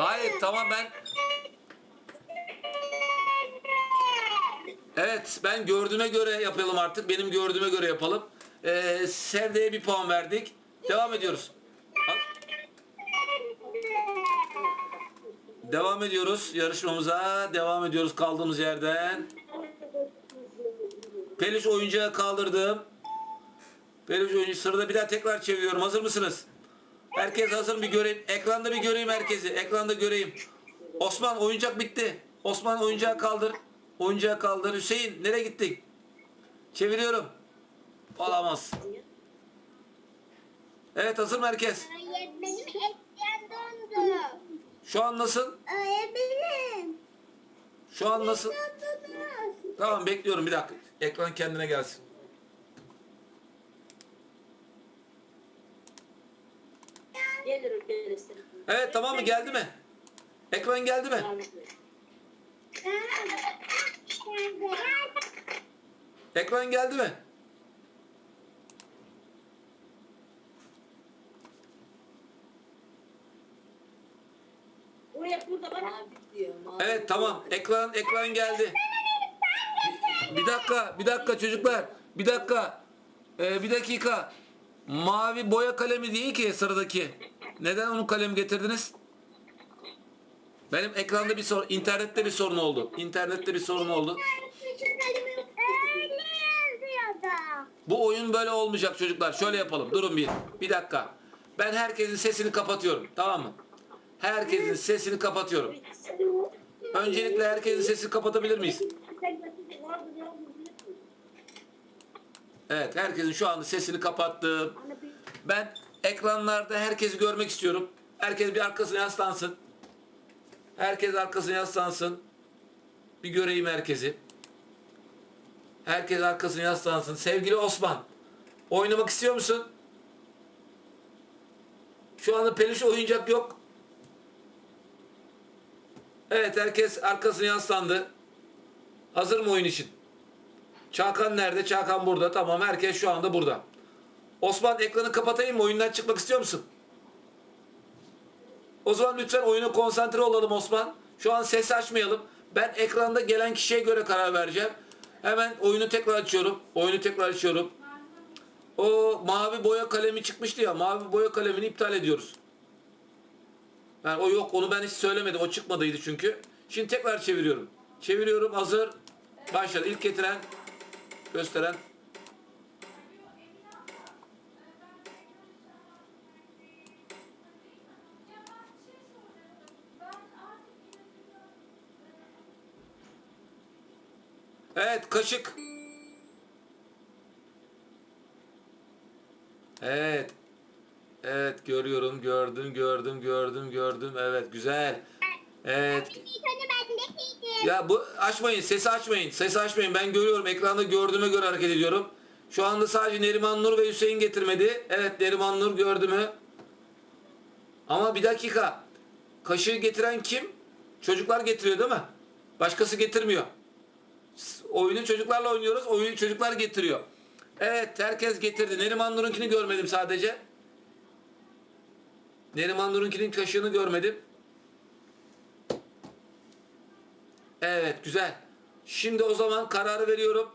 Hayır tamam ben Evet ben gördüğüme göre yapalım artık. Benim gördüğüme göre yapalım. Ee, Sevde'ye bir puan verdik. Devam ediyoruz. Devam ediyoruz yarışmamıza. Devam ediyoruz kaldığımız yerden. Peluş oyuncağı kaldırdım. Peluş oyuncu sırada bir daha tekrar çeviriyorum. Hazır mısınız? Herkes hazır mı bir göreyim. Ekranda bir göreyim herkesi. Ekranda göreyim. Osman oyuncak bitti. Osman oyuncağı kaldır. Oyuncağı kaldır. Hüseyin nereye gittik? Çeviriyorum. Olamaz. Evet hazır mı herkes? Öğretmenim ekran dondu. Şu an nasıl? Öğretmenim. Şu an nasıl? Tamam bekliyorum bir dakika. Ekran kendine gelsin. Gelir gelirsin. Evet tamam mı geldi mi? Ekran geldi mi? Ekran geldi mi? Buraya burada bak. Evet tamam. Ekran ekran geldi. Bir, bir dakika, bir dakika çocuklar. Bir dakika. Ee, bir dakika. Mavi boya kalemi değil ki sıradaki. Neden onun kalemi getirdiniz? Benim ekranda bir sorun, internette bir sorun oldu. İnternette bir sorun oldu. Bu oyun böyle olmayacak çocuklar. Şöyle yapalım. Durun bir. Bir dakika. Ben herkesin sesini kapatıyorum. Tamam mı? Herkesin sesini kapatıyorum. Öncelikle herkesin sesini kapatabilir miyiz? Evet, herkesin şu anda sesini kapattım. Ben ekranlarda herkesi görmek istiyorum. Herkes bir arkasına yaslansın. Herkes arkasına yaslansın. Bir göreyim herkesi. Herkes arkasına yaslansın. Sevgili Osman, oynamak istiyor musun? Şu anda peluş oyuncak yok. Evet, herkes arkasına yaslandı. Hazır mı oyun için? Çakan nerede? Çakan burada. Tamam, herkes şu anda burada. Osman ekranı kapatayım mı? Oyundan çıkmak istiyor musun? O zaman lütfen oyuna konsantre olalım Osman. Şu an ses açmayalım. Ben ekranda gelen kişiye göre karar vereceğim. Hemen oyunu tekrar açıyorum. Oyunu tekrar açıyorum. O mavi boya kalemi çıkmıştı ya. Mavi boya kalemini iptal ediyoruz. Yani o yok. Onu ben hiç söylemedim. O çıkmadıydı çünkü. Şimdi tekrar çeviriyorum. Çeviriyorum. Hazır. Başladı. İlk getiren gösteren kaşık. Evet. Evet görüyorum gördüm gördüm gördüm gördüm evet güzel. Evet. Ya bu açmayın sesi açmayın sesi açmayın ben görüyorum ekranda gördüğüme göre hareket ediyorum. Şu anda sadece Neriman Nur ve Hüseyin getirmedi. Evet Neriman Nur gördü mü? Ama bir dakika. Kaşığı getiren kim? Çocuklar getiriyor değil mi? Başkası getirmiyor. Oyunu çocuklarla oynuyoruz. Oyunu çocuklar getiriyor. Evet herkes getirdi. Neriman Nur'unkini görmedim sadece. Neriman Nur'unkinin kaşığını görmedim. Evet güzel. Şimdi o zaman kararı veriyorum.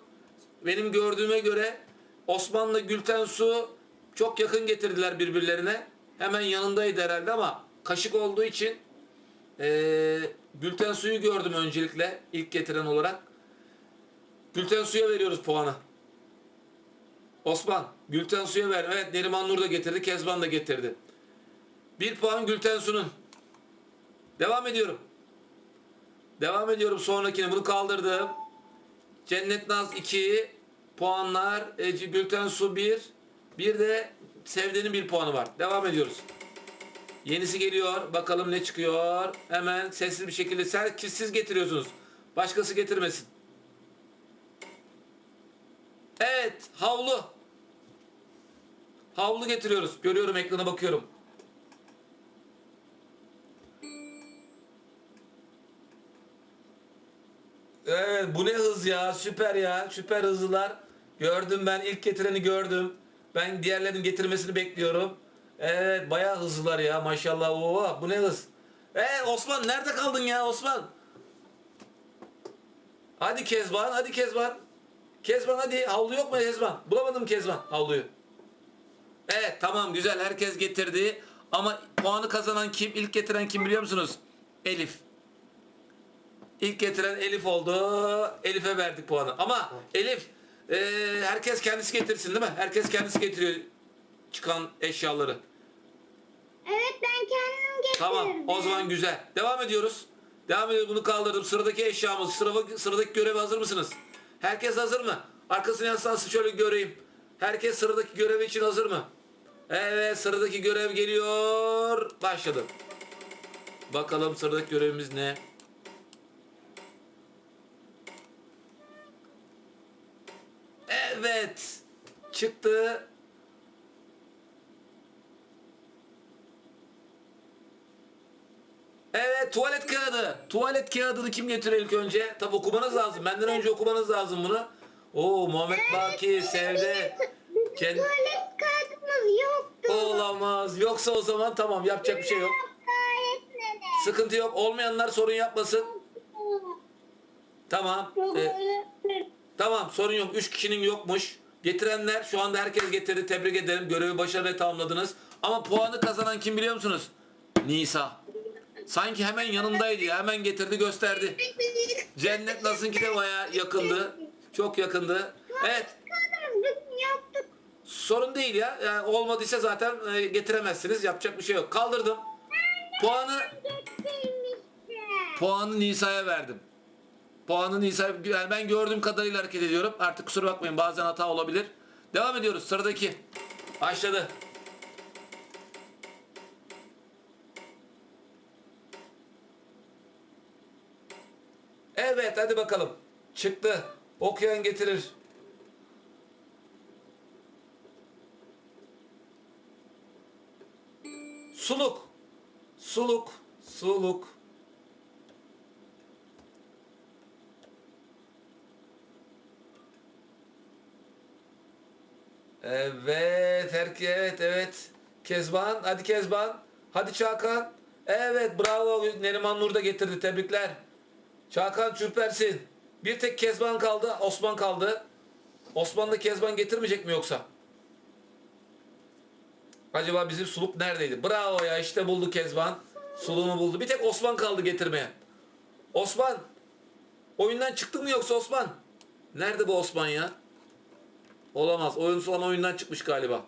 Benim gördüğüme göre Osman'la Gülten Su çok yakın getirdiler birbirlerine. Hemen yanındaydı herhalde ama kaşık olduğu için eee Gülten Su'yu gördüm öncelikle ilk getiren olarak. Gülten Su'ya veriyoruz puanı. Osman, Gülten Su'ya ver. Evet Neriman Nur da getirdi, Kezban da getirdi. Bir puan Gülten Su'nun. Devam ediyorum. Devam ediyorum sonrakine. Bunu kaldırdım. Cennet Naz 2 puanlar. Ece Gülten Su 1. Bir de Sevde'nin bir puanı var. Devam ediyoruz. Yenisi geliyor. Bakalım ne çıkıyor. Hemen sessiz bir şekilde sen siz getiriyorsunuz. Başkası getirmesin. Evet, havlu. Havlu getiriyoruz. Görüyorum ekrana bakıyorum. Evet, bu ne hız ya. Süper ya. Süper hızlılar. Gördüm ben. ilk getireni gördüm. Ben diğerlerinin getirmesini bekliyorum. Evet, bayağı hızlılar ya. Maşallah. Oo, bu ne hız. Ee Osman nerede kaldın ya Osman? Hadi Kezban, hadi Kezban. Kezban hadi. Havlu yok mu Kezban? Bulamadım Kezban havluyu. Evet tamam güzel herkes getirdi. Ama puanı kazanan kim? İlk getiren kim biliyor musunuz? Elif. İlk getiren Elif oldu. Elif'e verdik puanı. Ama Elif e, herkes kendisi getirsin değil mi? Herkes kendisi getiriyor çıkan eşyaları. Evet ben kendim getirdim. Tamam o zaman güzel. Devam ediyoruz. Devam ediyoruz bunu kaldırdım. Sıradaki eşyamız. Sıra, sıradaki göreve hazır mısınız? Herkes hazır mı? Arkasını yaslansın şöyle göreyim. Herkes sıradaki görev için hazır mı? Evet sıradaki görev geliyor. Başladı. Bakalım sıradaki görevimiz ne? Evet. Çıktı. Evet tuvalet kağıdı. Tuvalet kağıdını kim getiriyor ilk önce? Tabi okumanız lazım. Benden önce okumanız lazım bunu. Oo Muhammed Baki sevdi. Kend- Tuvalet kağıdımız yoktu. Olamaz. Yoksa o zaman tamam yapacak bir şey yok. Sıkıntı yok. Olmayanlar sorun yapmasın. Tamam. Ee, tamam sorun yok. Üç kişinin yokmuş. Getirenler şu anda herkes getirdi. Tebrik ederim. Görevi başarıyla tamamladınız. Ama puanı kazanan kim biliyor musunuz? Nisa. Sanki hemen yanındaydı ya. Hemen getirdi gösterdi. Cennet nasılki de baya yakındı. Çok yakındı. Evet. Sorun değil ya. Yani olmadıysa zaten e, getiremezsiniz. Yapacak bir şey yok. Kaldırdım. Puanı puanı Nisa'ya verdim. Puanı Nisa'ya yani ben gördüğüm kadarıyla hareket ediyorum. Artık kusura bakmayın bazen hata olabilir. Devam ediyoruz. Sıradaki. Başladı. Evet hadi bakalım. Çıktı. Okuyan getirir. Suluk. Suluk. Suluk. Evet, herkes evet evet. Kezban, hadi Kezban. Hadi Çakan. Evet, bravo. Neriman Nur da getirdi. Tebrikler. Çakan süpersin. Bir tek Kezban kaldı. Osman kaldı. Osman da Kezban getirmeyecek mi yoksa? Acaba bizim suluk neredeydi? Bravo ya işte buldu Kezban. Suluğunu buldu. Bir tek Osman kaldı getirmeye. Osman. Oyundan çıktın mı yoksa Osman? Nerede bu Osman ya? Olamaz. Oyun son oyundan çıkmış galiba.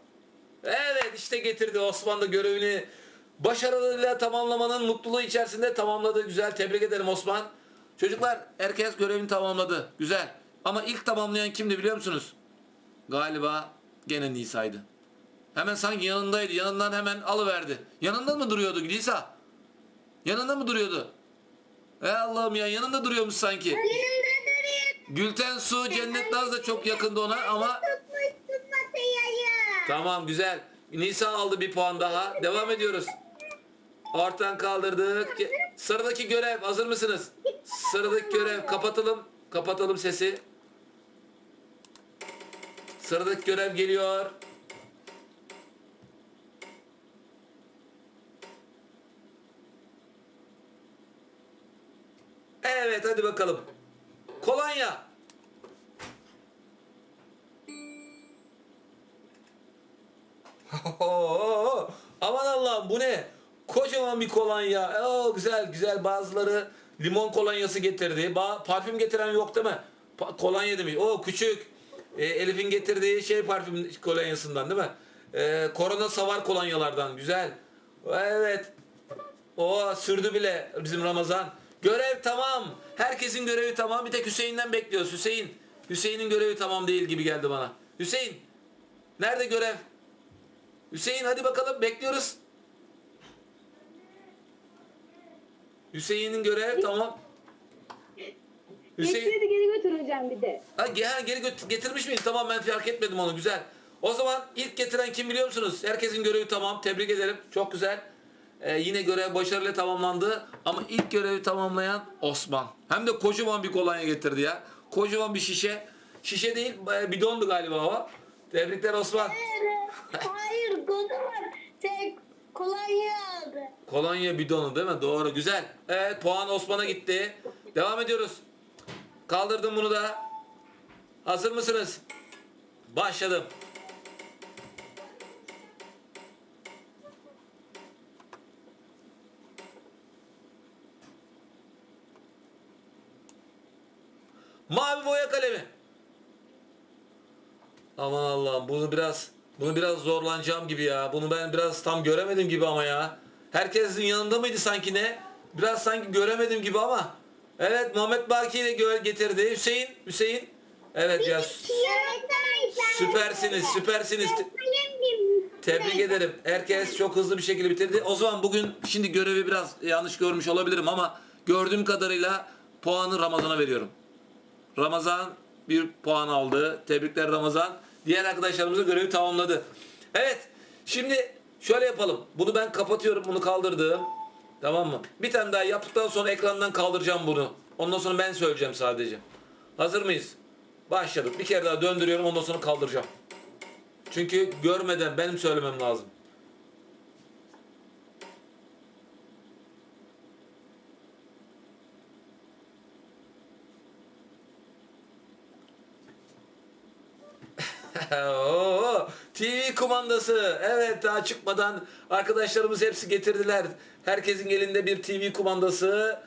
Evet işte getirdi. Osman da görevini başarıyla tamamlamanın mutluluğu içerisinde tamamladı. Güzel. Tebrik ederim Osman. Çocuklar herkes görevini tamamladı. Güzel. Ama ilk tamamlayan kimdi biliyor musunuz? Galiba gene Nisa'ydı. Hemen sanki yanındaydı. Yanından hemen alıverdi. Yanında mı duruyordu Nisa? Yanında mı duruyordu? Ey Allah'ım ya yanında duruyormuş sanki. Duruyor. Gülten Su, Cennet Naz da çok yakındı ona ama tamam güzel. Nisa aldı bir puan daha. Devam ediyoruz. Ortadan kaldırdık. Sıradaki görev hazır mısınız? Sıradaki görev kapatalım. Kapatalım sesi. Sıradaki görev geliyor. Evet hadi bakalım. Kolonya. Aman Allah'ım bu ne? Kocaman bir kolonya. Oo, güzel güzel bazıları limon kolonyası getirdi. Ba- parfüm getiren yok değil mi? Pa- kolonya demiş. O küçük. Ee, Elif'in getirdiği şey parfüm kolonyasından değil mi? Ee, korona savar kolonyalardan. Güzel. Evet. O sürdü bile bizim Ramazan. Görev tamam. Herkesin görevi tamam. Bir tek Hüseyin'den bekliyoruz. Hüseyin. Hüseyin'in görevi tamam değil gibi geldi bana. Hüseyin. Nerede görev? Hüseyin hadi bakalım bekliyoruz. Hüseyin'in görev tamam. Hüseyin Getirdi geri götüreceğim bir de. ha, ha, geri göt- getirmiş miyim? Tamam ben fark etmedim onu güzel. O zaman ilk getiren kim biliyor musunuz? Herkesin görevi tamam. Tebrik ederim. Çok güzel. Ee, yine görev başarıyla tamamlandı. Ama ilk görevi tamamlayan Osman. Hem de kocaman bir kolonya getirdi ya. Kocaman bir şişe. Şişe değil bidondu galiba o. Tebrikler Osman. Hayır kocaman. Şey, Kolonya aldı. Kolonya bidonu değil mi? Doğru. Güzel. Evet puan Osman'a gitti. Devam ediyoruz. Kaldırdım bunu da. Hazır mısınız? Başladım. Mavi boya kalemi. Aman Allah'ım bunu biraz bunu biraz zorlanacağım gibi ya. Bunu ben biraz tam göremedim gibi ama ya. Herkesin yanında mıydı sanki ne? Biraz sanki göremedim gibi ama. Evet Muhammed Baki ile getirdi. Hüseyin, Hüseyin. Evet ya Süpersiniz, süpersiniz. tebrik ederim. Herkes çok hızlı bir şekilde bitirdi. O zaman bugün şimdi görevi biraz yanlış görmüş olabilirim ama gördüğüm kadarıyla puanı Ramazan'a veriyorum. Ramazan bir puan aldı. Tebrikler Ramazan. Diğer arkadaşlarımız da görevi tamamladı. Evet. Şimdi şöyle yapalım. Bunu ben kapatıyorum. Bunu kaldırdım. Tamam mı? Bir tane daha yaptıktan sonra ekrandan kaldıracağım bunu. Ondan sonra ben söyleyeceğim sadece. Hazır mıyız? Başladık. Bir kere daha döndürüyorum. Ondan sonra kaldıracağım. Çünkü görmeden benim söylemem lazım. TV kumandası. Evet daha çıkmadan arkadaşlarımız hepsi getirdiler. Herkesin elinde bir TV kumandası.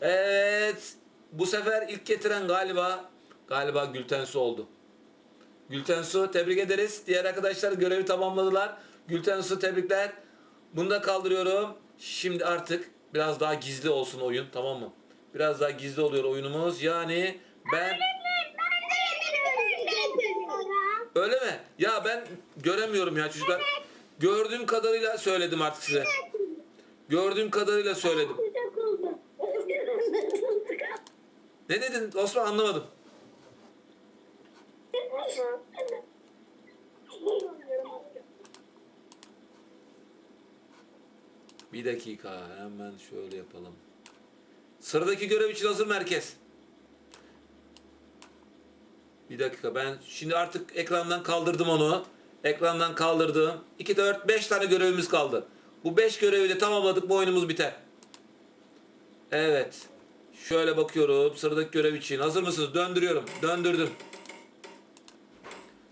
Evet. Bu sefer ilk getiren galiba galiba Gültensu oldu. Gültensu tebrik ederiz. Diğer arkadaşlar görevi tamamladılar. Gültensu tebrikler. Bunu da kaldırıyorum. Şimdi artık biraz daha gizli olsun oyun tamam mı? Biraz daha gizli oluyor oyunumuz. Yani ben Öyle mi? Ya ben göremiyorum ya çocuklar. Gördüğüm kadarıyla söyledim artık size. Gördüğüm kadarıyla söyledim. Ne dedin Osman anlamadım. Bir dakika hemen şöyle yapalım. Sıradaki görev için hazır mı herkes? Bir dakika ben şimdi artık ekrandan kaldırdım onu. Ekrandan kaldırdım. 2, 4, 5 tane görevimiz kaldı. Bu 5 görevi de tamamladık bu oyunumuz biter. Evet. Şöyle bakıyorum sıradaki görev için. Hazır mısınız? Döndürüyorum. Döndürdüm.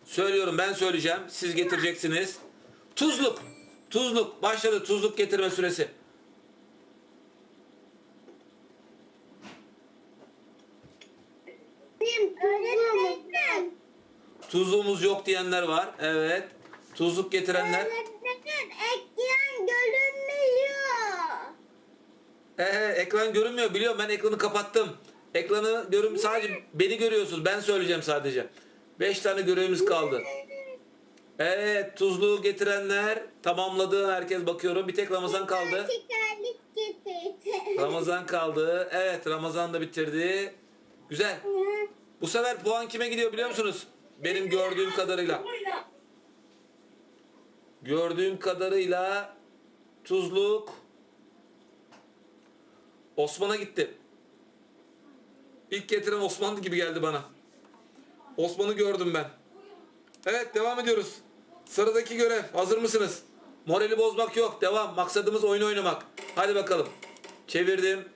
Söylüyorum ben söyleyeceğim. Siz getireceksiniz. Tuzluk. Tuzluk. Başladı tuzluk getirme süresi. Öğretmenim. Tuzluğumuz yok diyenler var. Evet. Tuzluk getirenler. Öğretmenim ekran görünmüyor. Ee, ekran görünmüyor biliyorum ben ekranı kapattım. Ekranı görün sadece beni görüyorsunuz. Ben söyleyeceğim sadece. 5 tane görevimiz kaldı. Evet tuzluğu getirenler tamamladı. Herkes bakıyorum. Bir tek Ramazan kaldı. Şekerlik getirdi. Ramazan kaldı. Evet Ramazan da bitirdi. Güzel. Bu sefer puan kime gidiyor biliyor musunuz? Benim gördüğüm kadarıyla. Gördüğüm kadarıyla tuzluk Osman'a gitti. İlk getiren Osman'dı gibi geldi bana. Osman'ı gördüm ben. Evet devam ediyoruz. Sıradaki görev. Hazır mısınız? Morali bozmak yok. Devam. Maksadımız oyun oynamak. Hadi bakalım. Çevirdim.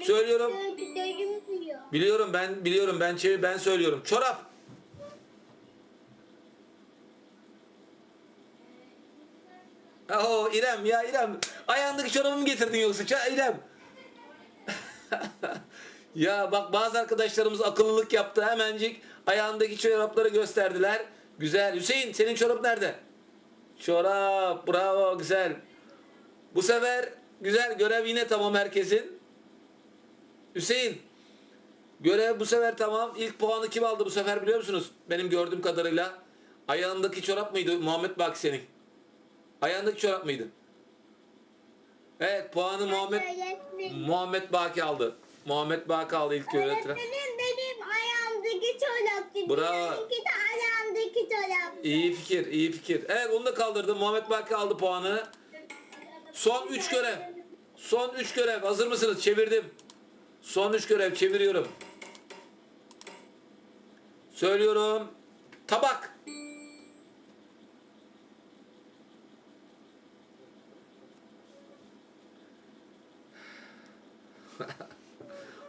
Söylüyorum. Biliyorum ben biliyorum ben çevir ben söylüyorum. Çorap. Oo İrem ya İrem. Ayağındaki çorabı mı getirdin yoksa? Ça- İrem. ya bak bazı arkadaşlarımız akıllılık yaptı. Hemencik ayağındaki çorapları gösterdiler. Güzel. Hüseyin senin çorap nerede? Çorap. Bravo. Güzel. Bu sefer güzel görev yine tamam herkesin. Hüseyin Görev bu sefer tamam. İlk puanı kim aldı bu sefer biliyor musunuz? Benim gördüğüm kadarıyla. Ayağındaki çorap mıydı Muhammed Bak senin? Ayağındaki çorap mıydı? Evet puanı Muhammed Öğretmenim. Muhammed Baki aldı. Muhammed Baki aldı ilk görev. Öğretmenim benim ayağımdaki çoraptı. Bravo. Benimki de ayağımdaki çoraptı. İyi fikir, iyi fikir. Evet onu da kaldırdı. Muhammed Baki aldı puanı. Son 3 görev. Son 3 görev. Hazır mısınız? Çevirdim. Son üç görev çeviriyorum. Söylüyorum. Tabak.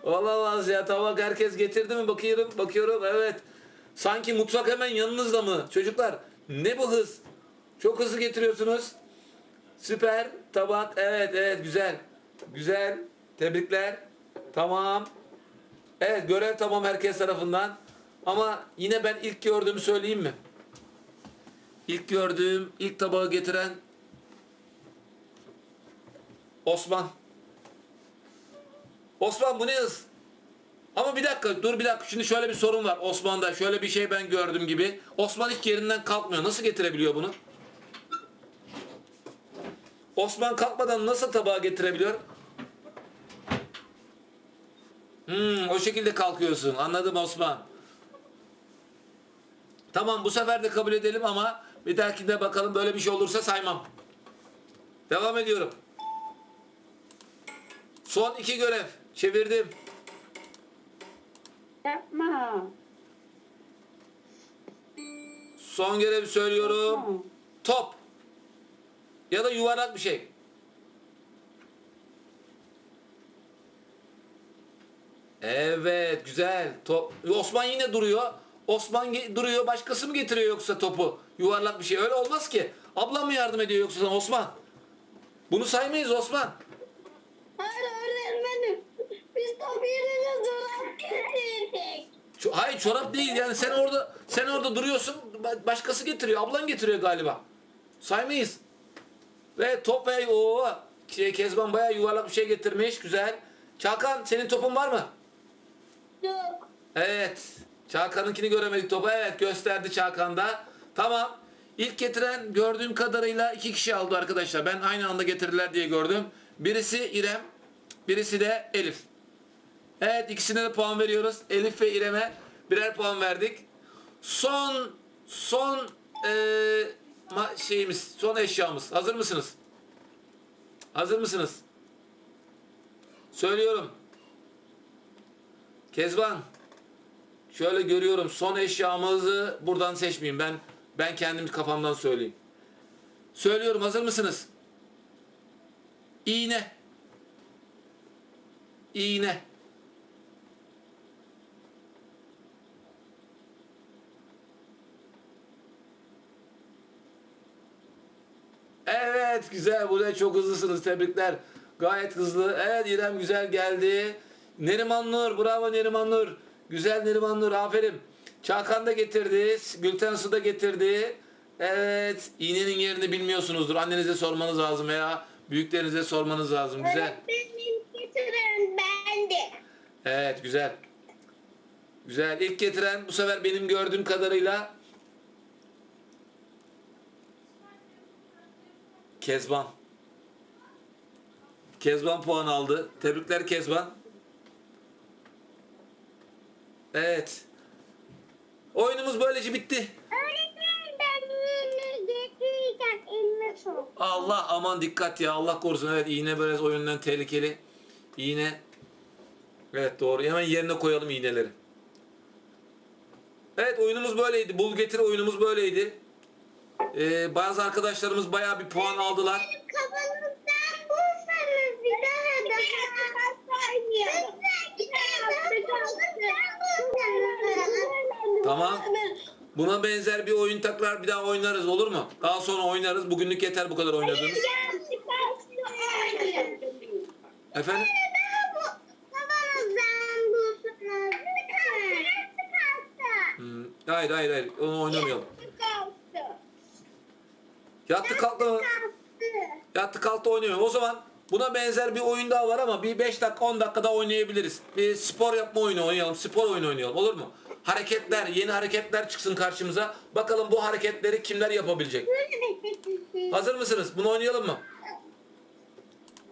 Olamaz ya tabak herkes getirdi mi bakıyorum bakıyorum evet. Sanki mutfak hemen yanınızda mı? Çocuklar ne bu hız? Çok hızlı getiriyorsunuz. Süper tabak evet evet güzel. Güzel tebrikler. Tamam. Evet görev tamam herkes tarafından. Ama yine ben ilk gördüğümü söyleyeyim mi? İlk gördüğüm, ilk tabağı getiren Osman. Osman bu ne hız? Ama bir dakika dur bir dakika. Şimdi şöyle bir sorun var Osman'da. Şöyle bir şey ben gördüm gibi. Osman hiç yerinden kalkmıyor. Nasıl getirebiliyor bunu? Osman kalkmadan nasıl tabağa getirebiliyor? Hmm, o şekilde kalkıyorsun. Anladım Osman. Tamam bu sefer de kabul edelim ama bir dahakinde bakalım böyle bir şey olursa saymam. Devam ediyorum. Son iki görev. Çevirdim. Yapma. Son görevi söylüyorum. Top. Ya da yuvarlak bir şey. Evet güzel. Top. Osman yine duruyor. Osman duruyor. Başkası mı getiriyor yoksa topu? Yuvarlak bir şey. Öyle olmaz ki. Ablam mı yardım ediyor yoksa sana Osman? Bunu saymayız Osman. Hayır öğretmenim. Biz top yerine çorap getirdik. Ço- Hayır çorap değil yani sen orada sen orada duruyorsun ba- başkası getiriyor ablan getiriyor galiba. Saymayız. Ve top ve o şey, Kezban bayağı yuvarlak bir şey getirmiş güzel. Çakan senin topun var mı? Yok. Evet. Çakan'ınkini göremedik topu. Evet gösterdi Çakan'da. Tamam. İlk getiren gördüğüm kadarıyla iki kişi aldı arkadaşlar. Ben aynı anda getirdiler diye gördüm. Birisi İrem, birisi de Elif. Evet ikisine de puan veriyoruz. Elif ve İrem'e birer puan verdik. Son son ma- şeyimiz, son eşyamız. Hazır mısınız? Hazır mısınız? Söylüyorum. Kezban. Şöyle görüyorum son eşyamızı buradan seçmeyeyim. Ben ben kendim kafamdan söyleyeyim. Söylüyorum hazır mısınız? İğne. İğne. Evet güzel. Buraya çok hızlısınız. Tebrikler. Gayet hızlı. Evet İrem güzel geldi. Neriman Nur. Bravo Neriman Nur. Güzel Neriman Nur. Aferin. Çakan da getirdi. Gülten Su da getirdi. Evet. iğnenin yerini bilmiyorsunuzdur. Annenize sormanız lazım veya büyüklerinize sormanız lazım. Güzel. Öğretmenim getiren bendi. Evet güzel. Güzel. İlk getiren bu sefer benim gördüğüm kadarıyla Kezban. Kezban puan aldı. Tebrikler Kezban. Evet. Oyunumuz böylece bitti. Öğretmenim ben yeni getirirken elime sok. Allah aman dikkat ya Allah korusun. Evet iğne biraz o yönden tehlikeli. İğne. Evet doğru. Hemen yerine koyalım iğneleri. Evet oyunumuz böyleydi. Bul getir oyunumuz böyleydi. Ee, bazı arkadaşlarımız bayağı bir puan aldılar. Kafanızdan bulsanız bir daha daha oynayalım. Tamam. Buna benzer bir oyun tekrar bir daha oynarız olur mu? Daha sonra oynarız. Bugünlük yeter bu kadar oynadığımız. Efendim? Hmm, hayır hayır hayır. Onu oynamayalım. Yattı kalktı. Yattı kalktı oynayalım. O zaman buna benzer bir oyun daha var ama bir 5 dakika 10 dakika daha oynayabiliriz. Bir spor yapma oyunu oynayalım. Spor oyunu oynayalım. Olur mu? Hareketler, yeni hareketler çıksın karşımıza. Bakalım bu hareketleri kimler yapabilecek? Hazır mısınız? Bunu oynayalım mı?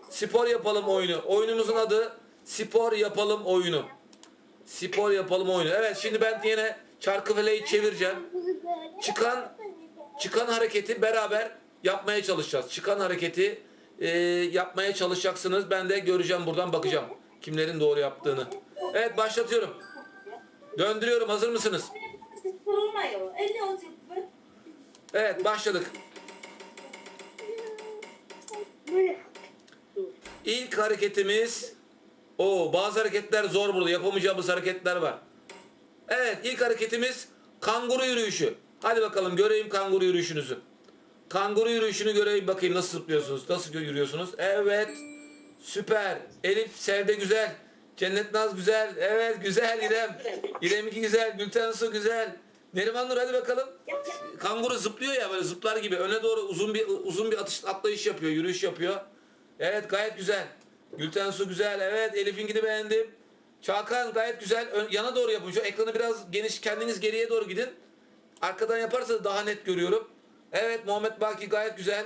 Spor yapalım oyunu. Oyunumuzun adı Spor yapalım oyunu. Spor yapalım oyunu. Evet şimdi ben yine çarkıfeleyi çevireceğim. Çıkan çıkan hareketi beraber yapmaya çalışacağız. Çıkan hareketi e, yapmaya çalışacaksınız. Ben de göreceğim buradan bakacağım. Kimlerin doğru yaptığını. Evet başlatıyorum. Döndürüyorum. Hazır mısınız? Evet başladık. İlk hareketimiz Oo bazı hareketler zor burada. Yapamayacağımız hareketler var. Evet ilk hareketimiz kanguru yürüyüşü. Hadi bakalım göreyim kanguru yürüyüşünüzü. Kanguru yürüyüşünü göreyim bakayım nasıl zıplıyorsunuz, nasıl yürüyorsunuz. Evet, süper. Elif, Sevde güzel. Cennet Naz güzel. Evet, güzel İrem. İrem'inki güzel. Gülten Su güzel. Neriman Nur hadi bakalım. Kanguru zıplıyor ya böyle zıplar gibi. Öne doğru uzun bir uzun bir atış atlayış yapıyor, yürüyüş yapıyor. Evet, gayet güzel. Gülten Su güzel. Evet, Elif'inkini beğendim. Çakan gayet güzel. Ön- yana doğru yapın. Şu ekranı biraz geniş, kendiniz geriye doğru gidin. Arkadan yaparsanız daha net görüyorum. Evet Muhammed Baki gayet güzel.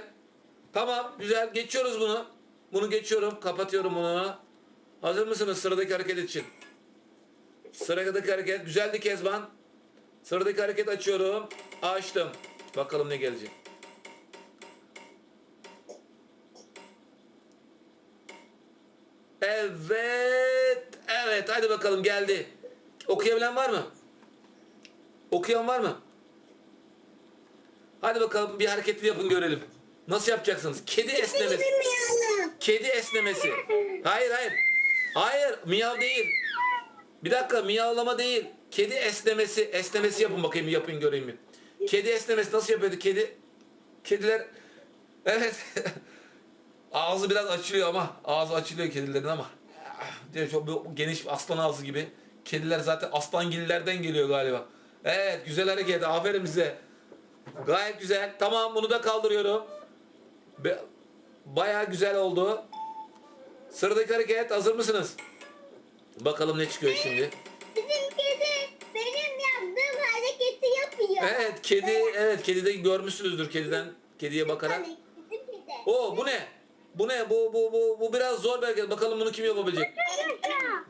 Tamam güzel geçiyoruz bunu. Bunu geçiyorum. Kapatıyorum bunu. Hazır mısınız sıradaki hareket için? Sıradaki hareket güzeldi Kezban. Sıradaki hareket açıyorum. Açtım. Bakalım ne gelecek. Evet. Evet hadi bakalım geldi. Okuyabilen var mı? Okuyan var mı? Hadi bakalım bir hareketli yapın görelim. Nasıl yapacaksınız? Kedi esnemesi. Kedi esnemesi. Hayır hayır. Hayır miyav değil. Bir dakika miyavlama değil. Kedi esnemesi. Esnemesi yapın bakayım yapın göreyim mi? Kedi esnemesi nasıl yapıyordu kedi? Kediler evet. ağzı biraz açılıyor ama ağzı açılıyor kedilerin ama diye çok geniş aslan ağzı gibi. Kediler zaten aslan geliyor galiba. Evet güzel hareket. Aferin size. Gayet güzel. Tamam bunu da kaldırıyorum. Be- Bayağı güzel oldu. Sıradaki hareket hazır mısınız? Bakalım ne çıkıyor şimdi. Bizim kedi benim yaptığım hareketi yapıyor. Evet kedi evet kedi de görmüşsünüzdür kediden kediye bakarak. Hani bizim kedi. O bu ne? Bu ne? Bu bu bu bu biraz zor hareket. Bakalım bunu kim yapabilecek?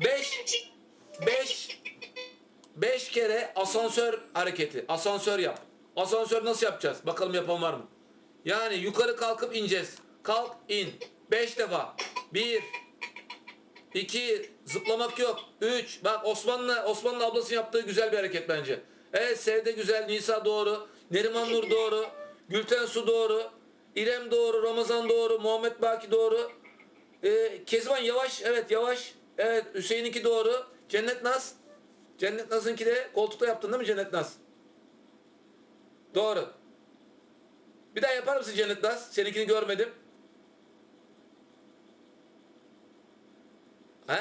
5 5 5 kere asansör hareketi. Asansör yap. Asansör nasıl yapacağız? Bakalım yapan var mı? Yani yukarı kalkıp ineceğiz. Kalk in. 5 defa. 1 2 zıplamak yok. 3 bak Osmanlı Osmanlı ablasının yaptığı güzel bir hareket bence. Evet Sevde güzel, Nisa doğru, Neriman Nur doğru, Gülten Su doğru, İrem doğru, Ramazan doğru, Muhammed Baki doğru. Ee, Kezban yavaş, evet yavaş. Evet Hüseyin'inki doğru. Cennet Naz. Cennet Naz'ınki de koltukta yaptın değil mi Cennet Naz? Doğru. Bir daha yapar mısın Cennet Naz? Seninkini görmedim. Ha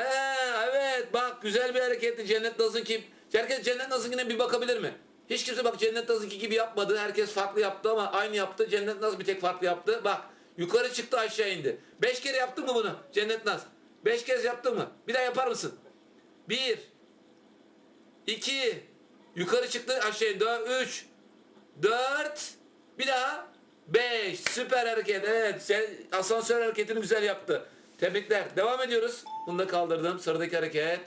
evet bak güzel bir hareketti Cennet Naz'ınki. Herkes Cennet Naz'ınkine bir bakabilir mi? Hiç kimse bak Cennet Naz'ınki gibi yapmadı. Herkes farklı yaptı ama aynı yaptı. Cennet Naz bir tek farklı yaptı. Bak yukarı çıktı aşağı indi. Beş kere yaptın mı bunu Cennet Naz? Beş kez yaptın mı? Bir daha yapar mısın? Bir. iki, Yukarı çıktı aşağı indi. Üç. Dört. Bir daha. Beş. Süper hareket. Evet. Sen asansör hareketini güzel yaptı. Tebrikler. Devam ediyoruz. Bunu da kaldırdım. Sıradaki hareket.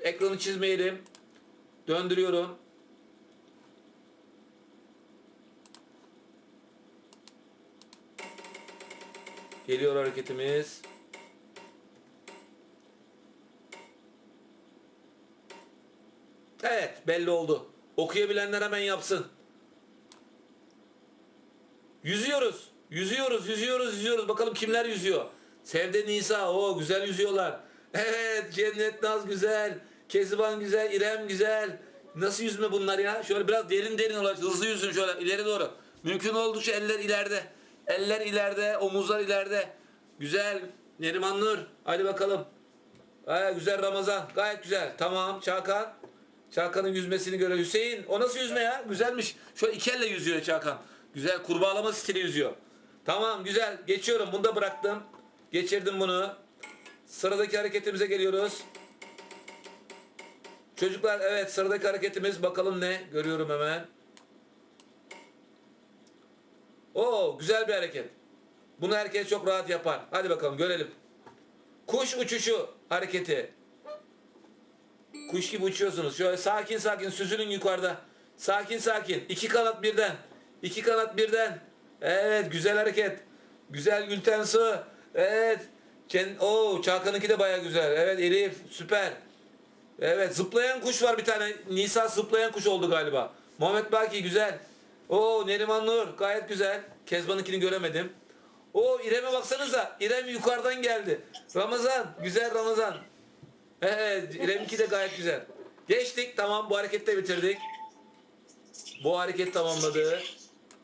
Ekranı çizmeyelim. Döndürüyorum. Geliyor hareketimiz. Evet belli oldu. Okuyabilenler hemen yapsın. Yüzüyoruz. Yüzüyoruz, yüzüyoruz, yüzüyoruz. Bakalım kimler yüzüyor. Sevde Nisa, o güzel yüzüyorlar. Evet, Cennet Naz güzel. Keziban güzel, İrem güzel. Nasıl yüzme bunlar ya? Şöyle biraz derin derin olarak hızlı yüzün şöyle ileri doğru. Mümkün oldukça eller ileride. Eller ileride, omuzlar ileride. Güzel. Neriman Nur. Hadi bakalım. Ha, güzel Ramazan. Gayet güzel. Tamam. Çakan. Çakan'ın yüzmesini göre. Hüseyin. O nasıl yüzme ya? Güzelmiş. Şöyle iki elle yüzüyor Çakan. Güzel. Kurbağalama stili yüzüyor. Tamam. Güzel. Geçiyorum. Bunu da bıraktım. Geçirdim bunu. Sıradaki hareketimize geliyoruz. Çocuklar evet sıradaki hareketimiz bakalım ne? Görüyorum hemen. Oo güzel bir hareket. Bunu herkes çok rahat yapar. Hadi bakalım görelim. Kuş uçuşu hareketi. Kuş gibi uçuyorsunuz. Şöyle sakin sakin süzülün yukarıda. Sakin sakin. İki kanat birden. İki kanat birden. Evet güzel hareket. Güzel Gülten Su. Evet. Çen Oo Çakan'ınki de baya güzel. Evet Elif süper. Evet zıplayan kuş var bir tane. Nisa zıplayan kuş oldu galiba. Muhammed Baki güzel. Oo Neriman Nur gayet güzel. Kezban'ınkini göremedim. O İrem'e baksanıza. İrem yukarıdan geldi. Ramazan güzel Ramazan. Evet, İrem'inki de gayet güzel. Geçtik, tamam bu hareketi de bitirdik. Bu hareket tamamladı.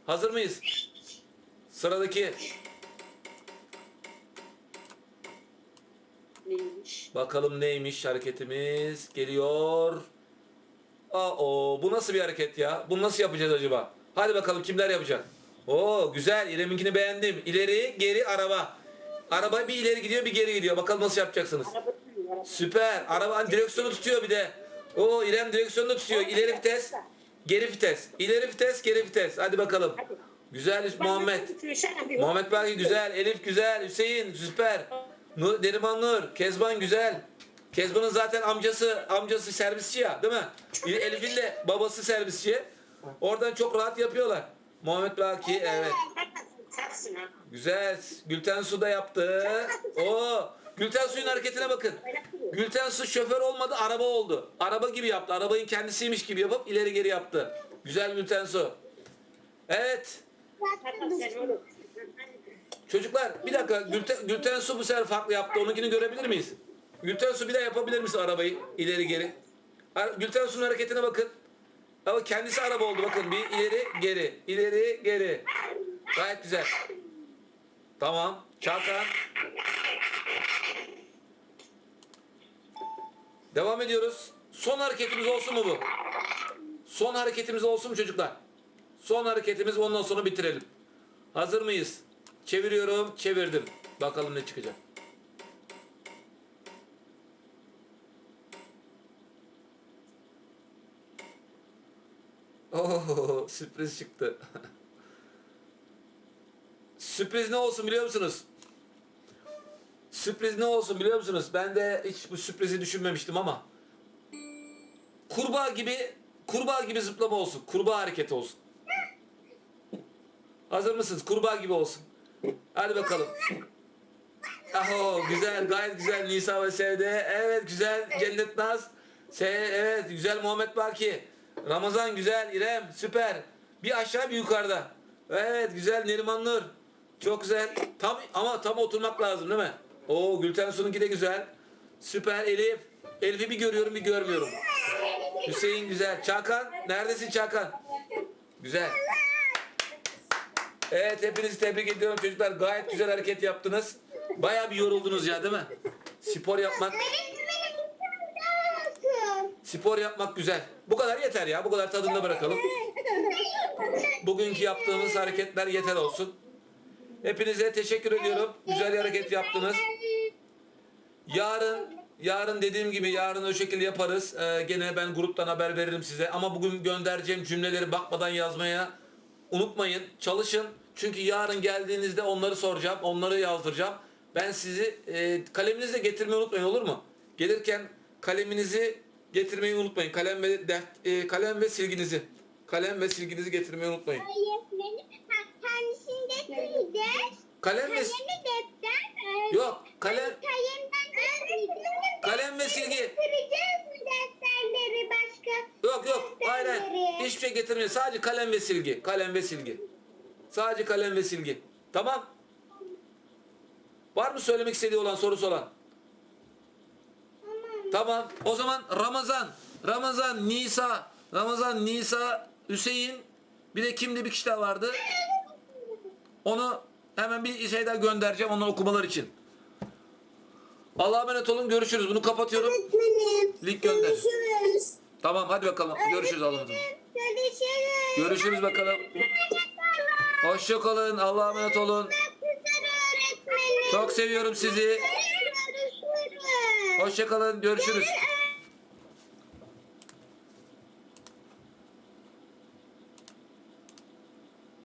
Hazır mıyız? Sıradaki. Neymiş? Bakalım neymiş hareketimiz. Geliyor. Aa, o bu nasıl bir hareket ya? Bunu nasıl yapacağız acaba? Hadi bakalım kimler yapacak? Oo güzel. İrem'inkini beğendim. İleri, geri, araba. Araba bir ileri gidiyor, bir geri gidiyor. Bakalım nasıl yapacaksınız? Süper. Araba hani direksiyonu tutuyor bir de. Oo İrem direksiyonu da tutuyor. İleri vites, geri vites. İleri vites, geri vites. Hadi bakalım. Güzel Muhammed. Muhammed Baki güzel, Elif güzel, Hüseyin süper. Nur, Neriman Nur, Kezban güzel. Kezban'ın zaten amcası amcası servisçi ya değil mi? Elif'in de babası servisçi. Oradan çok rahat yapıyorlar. Muhammed Baki evet. Güzel. Gülten Su da yaptı. Oo, Gülten Su'nun hareketine bakın. Gülten Su şoför olmadı, araba oldu. Araba gibi yaptı. Arabayın kendisiymiş gibi yapıp ileri geri yaptı. Güzel Gülten Su. Evet. Çocuklar bir dakika Gülten, Gülten Su bu sefer farklı yaptı. Onunkini görebilir miyiz? Gülten Su bir daha yapabilir misin arabayı ileri geri? Gülten Su'nun hareketine bakın. Ama kendisi araba oldu bakın. Bir ileri geri, ileri geri. Gayet güzel. Tamam. Çağkan. Devam ediyoruz. Son hareketimiz olsun mu bu? Son hareketimiz olsun mu çocuklar? Son hareketimiz ondan sonra bitirelim. Hazır mıyız? Çeviriyorum, çevirdim. Bakalım ne çıkacak. Oo, sürpriz çıktı. sürpriz ne olsun biliyor musunuz? Sürpriz ne olsun biliyor musunuz? Ben de hiç bu sürprizi düşünmemiştim ama. Kurbağa gibi kurbağa gibi zıplama olsun. Kurbağa hareketi olsun. Hazır mısınız? Kurbağa gibi olsun. Hadi bakalım. Aho güzel gayet güzel Nisa ve Sevde. Evet güzel Cennet Naz. Se evet güzel Muhammed Baki. Ramazan güzel İrem süper. Bir aşağı bir yukarıda. Evet güzel Neriman Nur. Çok güzel. Tam ama tam oturmak lazım değil mi? Oo Gülten Su'nunki de güzel. Süper Elif. Elif'i bir görüyorum bir görmüyorum. Hüseyin güzel. Çakan neredesin Çakan? Güzel. Evet hepinizi tebrik ediyorum çocuklar. Gayet güzel hareket yaptınız. Bayağı bir yoruldunuz ya değil mi? Spor yapmak, spor yapmak güzel. Bu kadar yeter ya. Bu kadar tadında bırakalım. Bugünkü yaptığımız hareketler yeter olsun. Hepinize teşekkür ediyorum. Güzel hareket yaptınız. Yarın yarın dediğim gibi yarın o şekilde yaparız. Ee, gene ben gruptan haber veririm size. Ama bugün göndereceğim cümleleri bakmadan yazmaya unutmayın. Çalışın. Çünkü yarın geldiğinizde onları soracağım. Onları yazdıracağım. Ben sizi e, kaleminizi de getirmeyi unutmayın olur mu? Gelirken kaleminizi getirmeyi unutmayın. Kalem ve dert, e, kalem ve silginizi. Kalem ve silginizi getirmeyi unutmayın. Öğretmenim ha- kendisini getireceğiz. Kalem ve Kalemi defter. yok kalem Kalemden getireceğiz. kalem ve silgi. Getireceğiz mi defterleri başka? Yok yok hayır hayır. Hiçbir şey getirmeyin. Sadece kalem ve silgi. Kalem ve silgi. Sadece kalem ve silgi. Tamam. Var mı söylemek istediği olan sorusu olan? Tamam. O zaman Ramazan, Ramazan, Nisa, Ramazan, Nisa, Hüseyin bir de kimdi bir kişi daha vardı. Onu hemen bir şey daha göndereceğim onlar okumalar için. Allah'a emanet olun. Görüşürüz. Bunu kapatıyorum. Link gönder. Görüşürüz. Tamam hadi bakalım. Görüşürüz Allah'a emanet olun. Görüşürüz. Görüşürüz bakalım. Hoşça kalın. Allah'a emanet olun. Çok seviyorum sizi. Görüşürüz. Hoşça kalın. Görüşürüz.